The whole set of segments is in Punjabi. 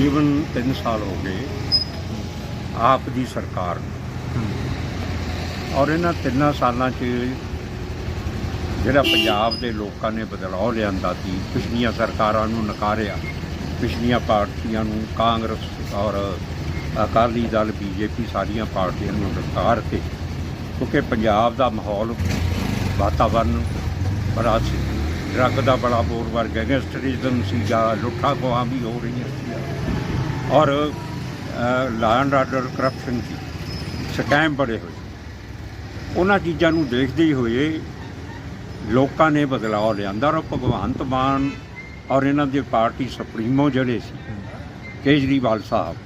ਤਕਰੀਬਨ 3 ਸਾਲ ਹੋ ਗਏ ਆਪ ਦੀ ਸਰਕਾਰ ਨੂੰ। ਔਰ ਇਹਨਾਂ ਤਿੰਨਾਂ ਸਾਲਾਂ 'ਚ ਜਿਹੜਾ ਪੰਜਾਬ ਦੇ ਲੋਕਾਂ ਨੇ ਬਦਲਾਅ ਲਿਆਂਦਾ ਸੀ, ਪਿਛਲੀਆਂ ਸਰਕਾਰਾਂ ਨੂੰ ਨਕਾਰਿਆ, ਪਿਛਲੀਆਂ ਪਾਰਟੀਆਂ ਨੂੰ ਕਾਂਗਰਸ ਔਰ ਅਕਾਲੀ ਦਲ, ਬੀਜੇਪੀ ਸਾਰੀਆਂ ਪਾਰਟੀਆਂ ਨੂੰ ਨਕਾਰ ਕੇ, ਕਿਉਂਕਿ ਪੰਜਾਬ ਦਾ ਮਾਹੌਲ ਵਾਤਾਵਰਨ ਬੜਾ ਸੀ। ਡਰੱਗ ਦਾ ਬੜਾ ਬੋਰ ਵਰਗ ਗੈਂਗਸਟਰਿਜ਼ਮ ਸੀਗਾ ਲੁੱਟਾਂ ਖੋਹਾਂ ਵੀ ਹੋ ਰਹੀਆਂ ਸੀ ਔਰ ਲਾਅ ਆਰਡਰ ਕਰਪਸ਼ਨ ਸੀ ਸਕੈਮ ਬੜੇ ਹੋਏ ਉਹਨਾਂ ਚੀਜ਼ਾਂ ਨੂੰ ਦੇਖਦੇ ਹੋਏ ਲੋਕਾਂ ਨੇ ਬਦਲਾਅ ਲਿਆਂਦਾ ਔਰ ਭਗਵੰਤ ਮਾਨ ਔਰ ਇਹਨਾਂ ਦੇ ਪਾਰਟੀ ਸੁਪਰੀਮੋ ਜਿਹੜੇ ਸੀ, ਕੇਜਰੀਵਾਲ ਸਾਹਿਬ,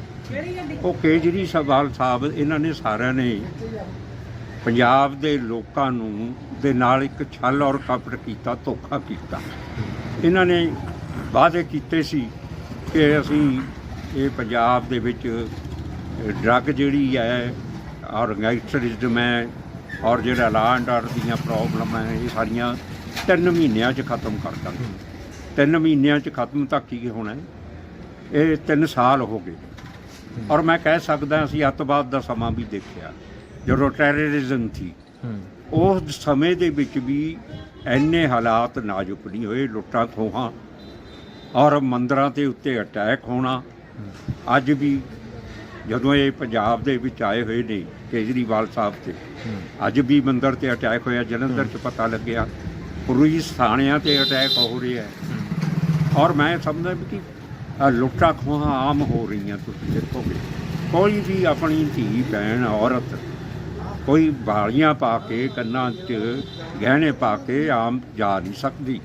ਉਹ ਕੇਜਰੀਵਾਲ ਸਾਹਿਬ, ਇਹਨਾਂ ਨੇ ਸਾਰਿਆਂ ਨੇ ਪੰਜਾਬ ਦੇ ਲੋਕਾਂ ਨੂੰ ਦੇ ਨਾਲ ਇੱਕ ਛਲ ਔਰ ਕਪਟ ਕੀਤਾ, ਧੋਖਾ ਕੀਤਾ। ਇਹਨਾਂ ਨੇ ਵਾਅਦੇ ਕੀਤੇ ਸੀ ਕਿ ਅਸੀਂ ਇਹ ਪੰਜਾਬ ਦੇ ਵਿੱਚ ਡਰੱਗ ਜਿਹੜੀ ਹੈ ਔਰ ਗੈਂਗਸਟਰਿਜ਼ਮ ਹੈ ਔਰ ਜਿਹੜਾ ਲਾਅ ਐਂਡ ਆਰਡਰ ਦੀਆਂ ਪ੍ਰੋਬਲਮਾਂ ਇਹ ਸਾਰੀਆਂ ਤਿੰਨ ਮਹੀਨਿਆਂ 'ਚ ਖਤਮ ਕਰ ਦਾਂਗੇ। ਤਿੰਨ ਮਹੀਨਿਆਂ 'ਚ ਖਤਮ ਤਾਂ ਕੀ ਹੋਣਾ ਇਹ ਤਿੰਨ ਸਾਲ ਹੋ ਗਏ। ਔਰ ਮੈਂ ਕਹਿ ਸਕਦਾ ਅਸੀਂ ਅੱਤਵਾਦ ਦਾ ਸਮਾਂ ਵੀ ਦੇਖਿਆ। ਜਦੋਂ ਟੈਰਰਿਜ਼ਮ ਸੀ, ਉਸ ਸਮੇਂ ਦੇ ਵਿੱਚ ਵੀ ਐਨੇ ਹਾਲਾਤ ਨਾਜ਼ੁਕ ਨਹੀਂ ਹੋਏ, ਲੁੱਟਾਂ ਖੋਹਾਂ ਔਰ ਮੰਦਰਾਂ ਦੇ ਉੱਤੇ ਅਟੈਕ ਹੋਣਾ। ਅੱਜ ਵੀ ਜਦੋਂ ਇਹ ਪੰਜਾਬ ਦੇ ਵਿੱਚ ਆਏ ਹੋਏ ਨੇ, ਕੇਜਰੀਵਾਲ ਸਾਹਿਬ ਤੇ, ਅੱਜ ਵੀ ਮੰਦਰ ਤੇ ਅਟੈਕ ਹੋਇਆ, ਜਲੰਧਰ 'ਚ ਪਤਾ ਲੱਗਿਆ, ਪੁਲਿਸ ਥਾਣਿਆਂ ਤੇ ਅਟੈਕ ਹੋ ਰਿਹਾ ਹੈ। ਔਰ ਮੈਂ ਸਮਝਦਾ ਵੀ ਕਿ ਲੁੱਟਾਂ ਖੋਹਾਂ ਆਮ ਹੋ ਰਹੀਆਂ, ਤੁਸੀਂ ਦੇਖੋਗੇ। ਕੋਈ ਵੀ ਆਪਣੀ ਧੀ, ਭੈਣ, ਔਰਤ ਕੋਈ ਬਾਲੀਆਂ ਪਾ ਕੇ ਕੰਨਾਂ 'ਚ ਗਹਿਣੇ ਪਾ ਕੇ ਆਮ ਜਾ ਨਹੀਂ ਸਕਦੀ।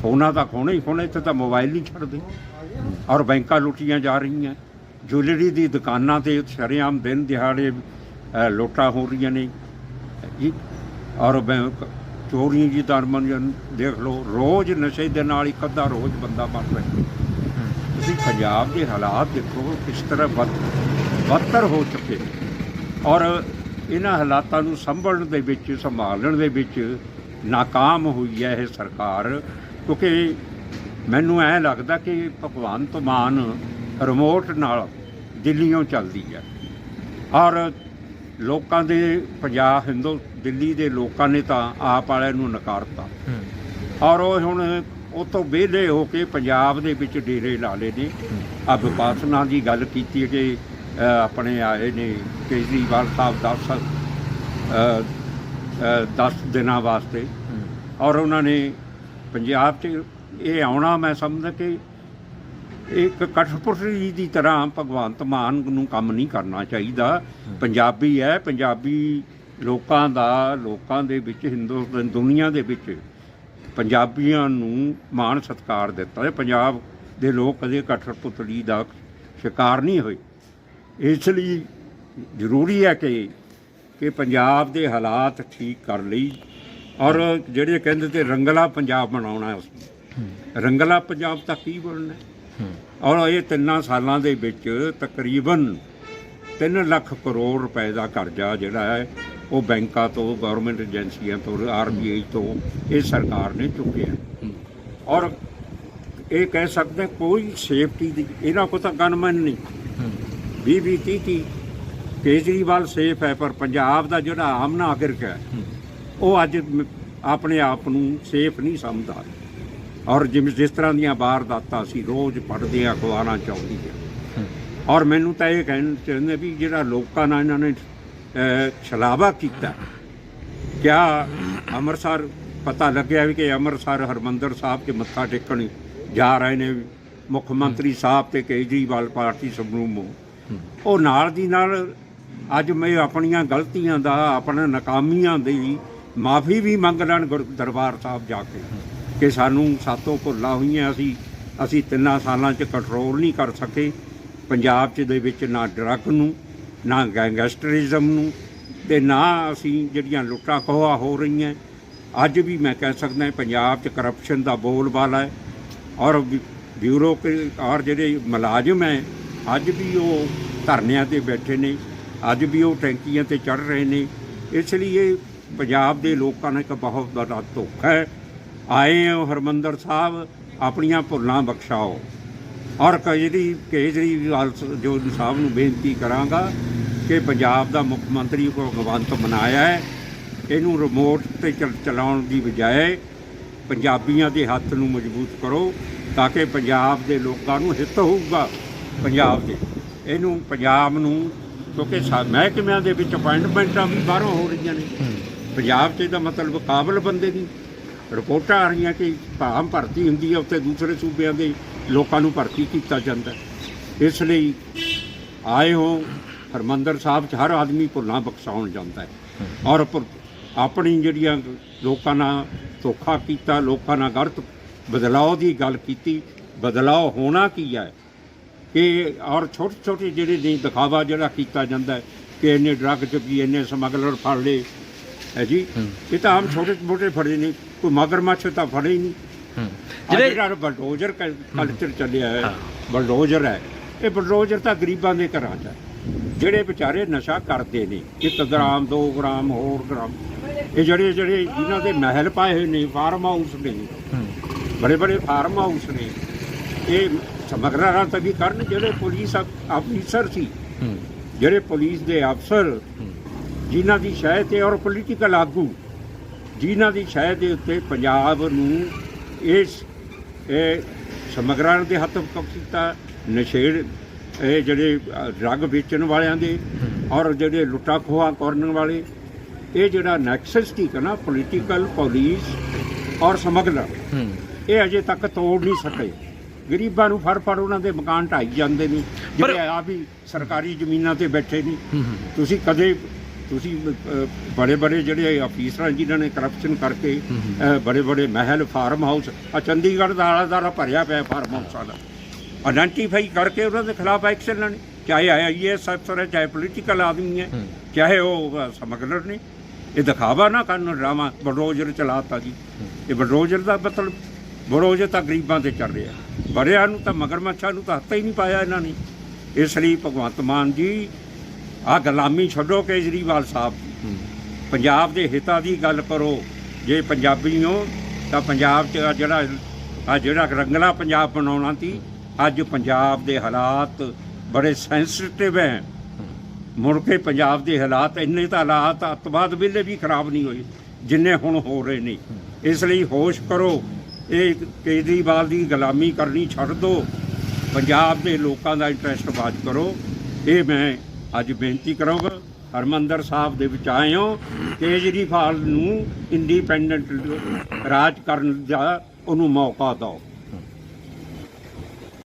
ਸੋਨਾ ਤਾਂ ਖੋਣਾ ਹੀ ਖੋਣਾ ਇੱਥੇ ਤਾਂ ਮੋਬਾਈਲ ਨਹੀਂ ਛੱਡਦੇ ਔਰ ਬੈਂਕਾਂ ਲੁੱਟੀਆਂ ਜਾ ਰਹੀਆਂ। ਜੁਐਲਰੀ ਦੀ ਦੁਕਾਨਾਂ ਤੇ ਸ਼ਰੇਆਮ ਦਿਨ ਦਿਹਾੜੇ ਅ, ਲੁੱਟਾਂ ਹੋ ਰਹੀਆਂ ਨੇ। ਜੀ ਔਰ ਬੈਂਕ ਚੋਰੀਆਂ ਜੀ ਦਰਮਨ ਦੇਖ ਲਓ ਰੋਜ਼ ਨਸ਼ੇ ਦੇ ਨਾਲ ਇੱਕ ਅੱਧਾ ਰੋਜ਼ ਬੰਦਾ ਮਰ ਰਿਹਾ। ਤੁਸੀਂ ਪੰਜਾਬ ਦੇ ਹਾਲਾਤ ਦੇਖੋ ਕਿਸ ਤਰ੍ਹਾਂ ਬਦ ਬਦਤਰ ਹੋ ਚੁੱਕੇ ਔਰ ਇਹਨਾਂ ਹਾਲਾਤਾਂ ਨੂੰ ਸੰਭਲਣ ਦੇ ਵਿੱਚ ਸੰਭਾਲਣ ਦੇ ਵਿੱਚ ਨਾਕਾਮ ਹੋਈ ਹੈ ਇਹ ਸਰਕਾਰ ਕਿਉਂਕਿ ਮੈਨੂੰ ਐ ਲੱਗਦਾ ਕਿ ਭਗਵੰਤ ਮਾਨ ਰਿਮੋਟ ਨਾਲ ਦਿੱਲੀੋਂ ਚੱਲਦੀ ਹੈ। ਔਰ ਲੋਕਾਂ ਦੇ ਪੰਜਾਬ ਹਿੰਦੂ ਦਿੱਲੀ ਦੇ ਲੋਕਾਂ ਨੇ ਤਾਂ ਆਪ ਵਾਲਿਆਂ ਨੂੰ ਨਕਾਰਤਾ। ਔਰ ਉਹ ਹੁਣ ਉਹ ਤੋਂ ਵਿਹਲੇ ਹੋ ਕੇ ਪੰਜਾਬ ਦੇ ਵਿੱਚ ਡੇਰੇ ਲਾ ਲਏ ਨੇ। ਆ ਵਿਪਾਸਨਾ ਦੀ ਗੱਲ ਕੀਤੀ ਹੈ ਕਿ ਆਪਣੇ ਆਏ ਨੇ ਕੇਜਰੀਵਾਲ ਸਾਹਿਬ 10 10 ਦਿਨਾਂ ਵਾਸਤੇ। ਔਰ ਉਹਨਾਂ ਨੇ ਪੰਜਾਬ 'ਚ ਇਹ ਆਉਣਾ ਮੈਂ ਸਮਝਦਾ ਕਿ ਇੱਕ ਕਠਪੁਤਲੀ ਦੀ ਤਰ੍ਹਾਂ ਭਗਵੰਤ ਮਾਨ ਨੂੰ ਕੰਮ ਨਹੀਂ ਕਰਨਾ ਚਾਹੀਦਾ। ਪੰਜਾਬੀ ਹੈ ਪੰਜਾਬੀ ਲੋਕਾਂ ਦਾ ਲੋਕਾਂ ਦੇ ਵਿੱਚ ਹਿੰਦੁਸਤਾਨ ਦੁਨੀਆ ਦੇ ਵਿੱਚ ਪੰਜਾਬੀਆਂ ਨੂੰ ਮਾਣ ਸਤਿਕਾਰ ਦਿੱਤਾ। ਹੈ ਪੰਜਾਬ ਦੇ ਲੋਕ ਕਦੇ ਕਠਪੁਤਲੀ ਦਾ ਸ਼ਿਕਾਰ ਨਹੀਂ ਹੋਏ। ਇਸ ਲਈ ਜ਼ਰੂਰੀ ਹੈ ਕਿ ਕਿ ਪੰਜਾਬ ਦੇ ਹਾਲਾਤ ਠੀਕ ਕਰ ਲਈ ਔਰ ਜਿਹੜੇ ਕਹਿੰਦੇ ਤੇ ਰੰਗਲਾ ਪੰਜਾਬ ਬਣਾਉਣਾ ਅਸੀਂ ਰੰਗਲਾ ਪੰਜਾਬ ਤਾਂ ਕੀ ਬਣਨਾ ਔਰ ਇਹ ਤਿੰਨਾਂ ਸਾਲਾਂ ਦੇ ਵਿੱਚ ਤਕਰੀਬਨ 3 ਲੱਖ ਕਰੋੜ ਰੁਪਏ ਦਾ ਕਰਜ਼ਾ ਜਿਹੜਾ ਹੈ, ਉਹ ਬੈਂਕਾਂ ਤੋਂ ਗਵਰਨਮੈਂਟ ਏਜੰਸੀਆਂ ਤੋਂ ਆਰਬੀਆਈ ਤੋਂ ਇਹ ਸਰਕਾਰ ਨੇ ਚੁੱਕਿਆ ਔਰ ਇਹ ਕਹਿ ਸਕਦੇ ਕੋਈ ਸੇਫਟੀ ਦੀ, ਇਹਨਾਂ ਕੋਲ ਤਾਂ ਗਨਮੈਨ ਨਹੀਂ। 20 ਵੀਹ 30 ਤੀਹ ਕੇਜਰੀਵਾਲ ਸੇਫ ਹੈ ਪਰ ਪੰਜਾਬ ਦਾ ਜਿਹੜਾ ਆਮ ਨਾਗਰਿਕ ਹੈ ਉਹ ਅੱਜ ਮ- ਆਪਣੇ ਆਪ ਨੂੰ ਸੇਫ ਨਹੀਂ ਸਮਝਦਾ। ਔਰ ਜਿਵੇਂ ਜਿਸ ਤਰ੍ਹਾਂ ਦੀਆਂ ਵਾਰਦਾਤਾਂ ਅਸੀਂ ਰੋਜ਼ ਪੜ੍ਹਦੇ ਹਾਂ ਅਖਬਾਰਾਂ ਚ ਆਉਂਦੀਆਂ ਔਰ ਮੈਨੂੰ ਤਾਂ ਇਹ ਕਹਿਣ ਚਾਹੁੰਦੇ ਵੀ ਜਿਹੜਾ ਲੋਕਾਂ ਨਾਲ ਇਹਨਾਂ ਨੇ ਅਹ, ਛਲਾਵਾ ਕੀਤਾ ਕਿਆ ਅੰਮ੍ਰਿਤਸਰ ਪਤਾ ਲੱਗਿਆ ਵੀ ਕਿ ਅੰਮ੍ਰਿਤਸਰ ਹਰਮੰਦਰ ਸਾਹਿਬ 'ਚ ਮੱਥਾ ਟੇਕਣ ਜਾ ਰਹੇ ਨੇ ਮੁੱਖ ਮੰਤਰੀ ਸਾਹਿਬ ਤੇ ਕੇਜਰੀਵਾਲ ਪਾਰਟੀ ਸਮੂਹ ਉਹ ਨਾਲ ਦੀ ਨਾਲ ਅੱਜ ਮੈਂ ਆਪਣੀਆਂ ਗਲਤੀਆਂ ਦਾ ਆਪਣਾ ਨਾਕਾਮੀਆਂ ਦੀ ਮਾਫੀ ਵੀ ਮੰਗ ਲੈਣ ਗੁਰ- ਦਰਬਾਰ ਸਾਹਿਬ ਜਾ ਕੇ ਕਿ ਸਾਨੂੰ ਸਾਤੋਂ ਭੁੱਲਾਂ ਹੋਈਆਂ ਅਸੀਂ ਅਸੀਂ ਤਿੰਨਾਂ ਸਾਲਾਂ 'ਚ ਕੰਟਰੋਲ ਨਹੀਂ ਕਰ ਸਕੇ। ਪੰਜਾਬ 'ਚ ਦੇ ਵਿੱਚ ਨਾ ਡਰੱਗ ਨੂੰ, ਨਾ ਗੈਂਗਸਟਰਿਜ਼ਮ ਨੂੰ ਤੇ ਨਾ ਅਸੀਂ ਜਿਹੜੀਆਂ ਲੁੱਟਾਂ ਖੋਹਾਂ ਹੋ ਰਹੀਆਂ। ਅੱਜ ਵੀ ਮੈਂ ਕਹਿ ਸਕਦਾ ਪੰਜਾਬ 'ਚ ਕਰਪਸ਼ਨ ਦਾ ਬੋਲਬਾਲਾ ਹੈ ਔਰ ਬਿਊਰੋ ਔਰ ਜਿਹੜੇ ਮੁਲਾਜ਼ਮ ਹੈ ਅੱਜ ਵੀ ਉਹ ਧਰਨਿਆਂ ਤੇ ਬੈਠੇ ਨੇ, ਅੱਜ ਵੀ ਉਹ ਟੈਂਕੀਆਂ ਤੇ ਚੜ ਰਹੇ ਨੇ। ਇਸ ਲਈ ਇਹ ਪੰਜਾਬ ਦੇ ਲੋਕਾਂ ਨੇ ਇੱਕ ਬਹੁਤ ਵੱਡਾ ਧੋਖਾ ਹੈ। ਆਏ ਹੋ ਹਰਮੰਦਰ ਸਾਹਿਬ, ਆਪਣੀਆਂ ਭੁੱਲਾਂ ਬਖਸ਼ਾਓ। ਔਰ ਕੇਜਰੀ ਕੇਜਰੀਵਾਲ ਸ- ਜੋ ਸਾਹਿਬ ਨੂੰ ਬੇਨਤੀ ਕਰਾਂਗਾ ਕਿ ਪੰਜਾਬ ਦਾ ਮੁੱਖ ਮੰਤਰੀ ਕੋ ਭਗਵੰਤ ਬਣਾਇਆ ਹੈ। ਇਹਨੂੰ ਰਿਮੋਟ ਤੇ ਚਲਾਉਣ ਦੀ ਬਜਾਏ ਪੰਜਾਬੀਆਂ ਦੇ ਹੱਥ ਨੂੰ ਮਜ਼ਬੂਤ ਕਰੋ, ਤਾਂ ਕਿ ਪੰਜਾਬ ਦੇ ਲੋਕਾਂ ਨੂੰ ਹਿੱਤ ਹੋਊਗਾ। ਪੰਜਾਬ ਦੇ। ਇਹਨੂੰ ਪੰਜਾਬ ਨੂੰ ਕਿਉਂਕਿ ਸਾ- ਮਹਿਕਮਿਆਂ ਦੇ ਵਿੱਚ ਅਪਾਇੰਟਮੈਂਟਾਂ ਵੀ ਬਾਹਰੋਂ ਹੋ ਰਹੀਆਂ ਨੇ। ਪੰਜਾਬ 'ਚ ਇਹਦਾ ਮਤਲਬ ਕਾਬਲ ਬੰਦੇ ਨਹੀਂ ਰਿਪੋਰਟਾਂ ਆ ਰਹੀਆਂ ਕਿ ਭਾਮ ਭਰਤੀ ਹੁੰਦੀ ਹੈ ਉੱਥੇ ਦੂਸਰੇ ਸੂਬਿਆਂ ਦੇ ਲੋਕਾਂ ਨੂੰ ਭਰਤੀ ਕੀਤਾ ਜਾਂਦਾ। ਹੈ। ਇਸ ਲਈ ਆਏ ਹੋ ਹਰਮੰਦਰ ਸਾਹਿਬ 'ਚ ਹਰ ਆਦਮੀ ਭੁੱਲਾਂ ਬਖਸ਼ਾਉਣ ਜਾਂਦਾ ਹੈ। ਔਰ ਪ- ਆਪਣੀ ਜਿਹੜੀਆਂ ਲੋਕਾਂ ਨਾਲ ਧੋਖਾ ਕੀਤਾ ਲੋਕਾਂ ਨਾਲ ਗਲਤ ਬਦਲਾਅ ਦੀ ਗੱਲ ਕੀਤੀ ਬਦਲਾਅ ਹੋਣਾ ਕੀ ਹੈ ਕਿ ਔਰ ਛੋਟੇ ਛੋਟੇ ਜਿਹੜੇ ਨਹੀਂ ਦਿਖਾਵਾ ਜਿਹੜਾ ਕੀਤਾ ਜਾਂਦਾ ਹੈ ਕਿ ਇੰਨੇ ਡਰੱਗ ਚੱਕੀ ਇੰਨੇ ਸਮਗਲਰ ਫੜ ਲਏ। ਹੈ ਜੀ? ਇਹ ਤਾਂ ਆਮ ਛੋਟੇ ਮੋਟੇ ਫੜੇ ਨੇ ਕੋਈ ਮਗਰਮੱਛ ਤਾਂ ਫੜੇ ਹੀ ਨਹੀਂ। ਜਿਹੜੇ ਬਲਡੋਜ਼ਰ ਕਲਚਰ ਚੱਲਿਆ ਹੈ। ਬਲਡੋਜ਼ਰ ਹੈ। ਇਹ ਬਲਡੋਜ਼ਰ ਤਾਂ ਗਰੀਬਾਂ ਦੇ ਘਰਾਂ 'ਚ ਹੈ। ਜਿਹੜੇ ਵਿਚਾਰੇ ਨਸ਼ਾ ਕਰਦੇ ਨੇ 1 ਗ੍ਰਾਮ 2 ਗ੍ਰਾਮ ਹੋਰ ਗ੍ਰਾਮ। ਇਹ ਜਿਹੜੇ ਜਿਹੜੇ ਜਿਨ੍ਹਾਂ ਦੇ ਮਹਿਲ ਪਾਏ ਹੋਏ ਨੇ ਫਾਰਮ ਹਾਊਸ ਨੇ। ਬੜੇ ਬੜੇ ਫਾਰਮ ਹਾਊਸ ਨੇ। ਇਹ ਸਮਗਲਰਾਂ ਤਾਂ ਵੀ ਕਰਨ ਜਿਹੜੇ ਪੁਲਿਸ ਅਫ- ਅਫੀਸਰ ਸੀ ਜਿਹੜੇ ਪੁਲਿਸ ਦੇ ਅਫਸਰ ਜਿਨ੍ਹਾਂ ਦੀ ਸ਼ਾਇਦ ਤੇ ਔਰ ਪੋਲੀਟੀਕਲ ਆਗੂ ਜਿਨ੍ਹਾਂ ਦੀ ਸ਼ਾਇਦ ਦੇ ਉੱਤੇ ਪੰਜਾਬ ਨੂੰ ਇਸ ਇਹ ਸਮਗਰਾਂ ਦੇ ਹੱਥ ਕੀਤਾ ਨਸ਼ੇੜ ਇਹ ਜਿਹੜੇ ਡਰੱਗ ਵੇਚਣ ਵਾਲਿਆਂ ਦੇ ਔਰ ਜਿਹੜੇ ਲੁੱਟਾ ਖੋਹਾ ਕਰਨ ਵਾਲੇ ਇਹ ਜਿਹੜਾ ਨੈਕਸਸ ਠੀਕ ਹੈ ਨਾ ਪੋਲੀਟੀਕਲ ਪੁਲਿਸ ਔਰ ਸਮਗਲਰ ਇਹ ਅਜੇ ਤੱਕ ਤੋੜ ਨਹੀਂ ਸਕੇ। ਗਰੀਬਾਂ ਨੂੰ ਫੜ ਫੜ ਉਹਨਾਂ ਦੇ ਮਕਾਨ ਢਾਈ ਜਾਂਦੇ ਨੇ ਜਿਹੜੇ ਆਪ ਹੀ ਸਰਕਾਰੀ ਜ਼ਮੀਨਾਂ ਤੇ ਬੈਠੇ ਨੇ। ਤੁਸੀਂ ਕਦੇ ਤੁਸੀਂ ਬੜੇ ਬੜੇ ਜਿਹੜੇ ਅਫੀਸਰ ਜਿਨ੍ਹਾਂ ਨੇ ਕਰਪਸ਼ਨ ਕਰਕੇ। ਬੜੇ ਬੜੇ ਮਹਿਲ ਫਾਰਮ ਹਾਊਸ ਆ ਚੰਡੀਗੜ੍ਹ ਦਾ ਆਲਾ ਦਾਰਾ ਭਰਿਆ ਪਿਆ ਫਾਰਮ ਹਾਊਸਾਂ ਦਾ ਆਇਡੈਂਟੀਫਾਈ ਕਰਕੇ ਉਹਨਾਂ ਦੇ ਖਿਲਾਫ ਐਕਸ਼ਨ ਲੈਣੇ ਚਾਹੇ ਆਈਐਸ ਅਫਸਰ ਹੈ ਚਾਹੇ ਪੋਲੀਟੀਕਲ ਆਦਮੀ ਹੈ। ਚਾਹੇ ਉਹ ਸਮਗਲਰ ਨੇ। ਇਹ ਦਿਖਾਵਾ ਨਾ ਕਰਨ ਡਰਾਮਾ ਬਲਡੋਜ਼ਰ ਚਲਾਤਾ ਜੀ। ਇਹ ਬਲਡੋਜ਼ਰ ਦਾ ਮਤਲਬ ਬਲਡੋਜ਼ਰ ਤਾਂ ਗਰੀਬਾਂ ਤੇ ਚੱਲ ਰਿਹਾ ਬੜਿਆਂ ਨੂੰ ਤਾਂ ਮਗਰਮੱਛਾਂ ਨੂੰ ਤਾਂ ਹੱਥ ਹੀ ਨਹੀਂ ਪਾਇਆ ਇਹਨਾਂ ਨੇ। ਇਸ ਲਈ ਭਗਵੰਤ ਮਾਨ ਜੀ ਆਹ ਗੁਲਾਮੀ ਛੱਡੋ ਕੇਜਰੀਵਾਲ ਸਾਹਿਬ ਪੰਜਾਬ ਦੇ ਹਿੱਤਾਂ ਦੀ ਗੱਲ ਕਰੋ। ਜੇ ਪੰਜਾਬੀ ਹੋ ਤਾਂ ਪੰਜਾਬ 'ਚ ਆਹ ਜਿਹੜਾ ਆ ਜਿਹੜਾ ਰੰਗਲਾ ਪੰਜਾਬ ਬਣਾਉਣਾ ਸੀ ਅੱਜ ਪੰਜਾਬ ਦੇ ਹਾਲਾਤ ਬੜੇ ਸੈਂਸਿਟਿਵ ਹੈ। ਮੁੜ ਕੇ ਪੰਜਾਬ ਦੇ ਹਾਲਾਤ ਇੰਨੇ ਤਾਂ ਹਾਲਾਤ ਅੱਤਵਾਦ ਵੇਲੇ ਵੀ ਖਰਾਬ ਨਹੀਂ ਹੋਏ ਜਿੰਨੇ ਹੁਣ ਹੋ ਰਹੇ ਨੇ। ਇਸ ਲਈ ਹੋਸ਼ ਕਰੋ। ਇਹ ਕੇਜਰੀਵਾਲ ਦੀ ਗੁਲਾਮੀ ਕਰਨੀ ਛੱਡ ਦਿਓ ਪੰਜਾਬ ਦੇ ਲੋਕਾਂ ਦਾ ਇੰਟਰਸਟ ਬਾਜ ਕਰੋ। ਇਹ ਮੈਂ ਅੱਜ ਬੇਨਤੀ ਕਰਾਂਗਾ, ਹਰਮੰਦਰ ਸਾਹਿਬ ਦੇ ਵਿੱਚ ਆਏ ਹੋ। ਕੇਜਰੀਵਾਲ ਨੂੰ ਇੰਡੀਪੈਂਡੈਂਟ ਰਾਜ ਕਰਨ ਦਾ ਉਹਨੂੰ ਮੌਕਾ ਦਿਓ।